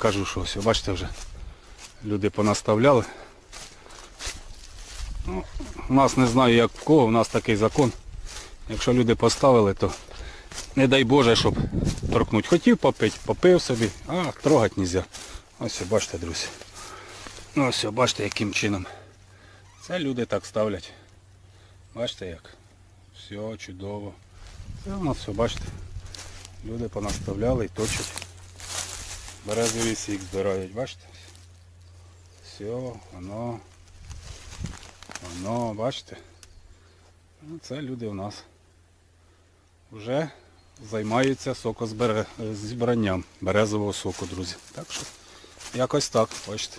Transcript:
кажу, що все, бачите вже. Люди понаставляли. Ну, у нас не знаю як в кого, у нас такий закон. Якщо люди поставили, то не дай Боже, щоб торкнуть. Хотів попити, попив собі, а трогати не можна. Ось бачите, друзі. Ось бачите, яким чином. Це люди так ставлять. Бачите як? Все чудово. Це у нас все, бачите. Люди понаставляли і точать. Березовий сік збирають, бачите? Все, воно. Воно, бачите? Ну, Це люди у нас вже займаються сокозбиранням зібранням березового соку, друзі. Так що якось так, бачите.